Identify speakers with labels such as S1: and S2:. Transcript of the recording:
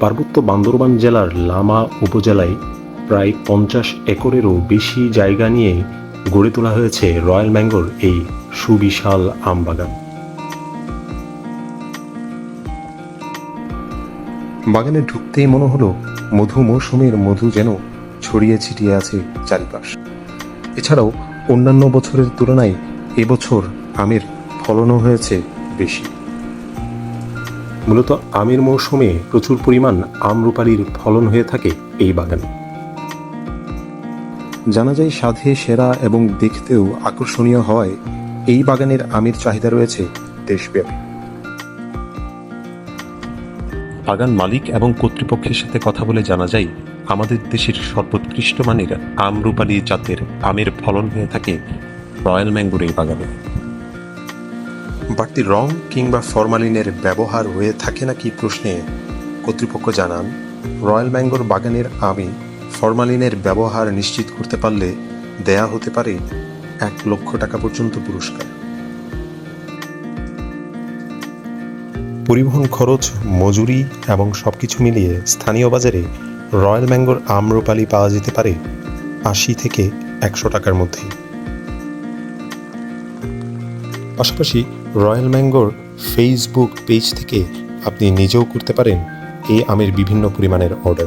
S1: পার্বত্য বান্দরবান জেলার লামা উপজেলায় প্রায় পঞ্চাশ একরেরও বেশি জায়গা নিয়ে গড়ে তোলা হয়েছে রয়্যাল ম্যাঙ্গোর এই সুবিশাল আম বাগান বাগানে ঢুকতেই মনে হলো মধু মৌসুমের মধু যেন ছড়িয়ে ছিটিয়ে আছে চারিপাশ। এছাড়াও অন্যান্য বছরের তুলনায় এবছর আমের ফলনও হয়েছে বেশি। মূলত আমের মৌসুমে প্রচুর পরিমাণ আমরুপালির ফলন হয়ে থাকে এই বাগানে। জানা যায় সাধে, সেরা এবং দেখতেও আকর্ষণীয় হওয়ায় এই বাগানের আমের চাহিদা রয়েছে দেশব্যাপী। বাগান মালিক এবং কর্তৃপক্ষের সাথে কথা বলে জানা যায়, আমাদের দেশের সর্বোৎকৃষ্ট মানের আমরুপালি জাতের আমের ফলন হয়ে থাকে রয়্যাল ম্যাঙ্গোর এই বাগানে। বাড়তি রং কিংবা ফরমালিনের ব্যবহার হয়ে থাকে নাকি প্রশ্নে কর্তৃপক্ষ জানান, রয়্যাল ম্যাঙ্গোর বাগানের আমে ফরমালিনের ব্যবহার নিশ্চিত করতে পারলে দেয়া হতে পারে এক লক্ষ টাকা পর্যন্ত পুরস্কার। পরিবহন খরচ, মজুরি এবং সব কিছু মিলিয়ে স্থানীয় বাজারে রয়্যাল ম্যাঙ্গোর আমরুপালি পাওয়া যেতে পারে আশি থেকে একশো টাকার মধ্যেই পাশাপাশি রয়্যাল ম্যাঙ্গোর ফেসবুক পেজ থেকে আপনি নিজেও করতে পারেন এই আমের বিভিন্ন পরিমাণের অর্ডার।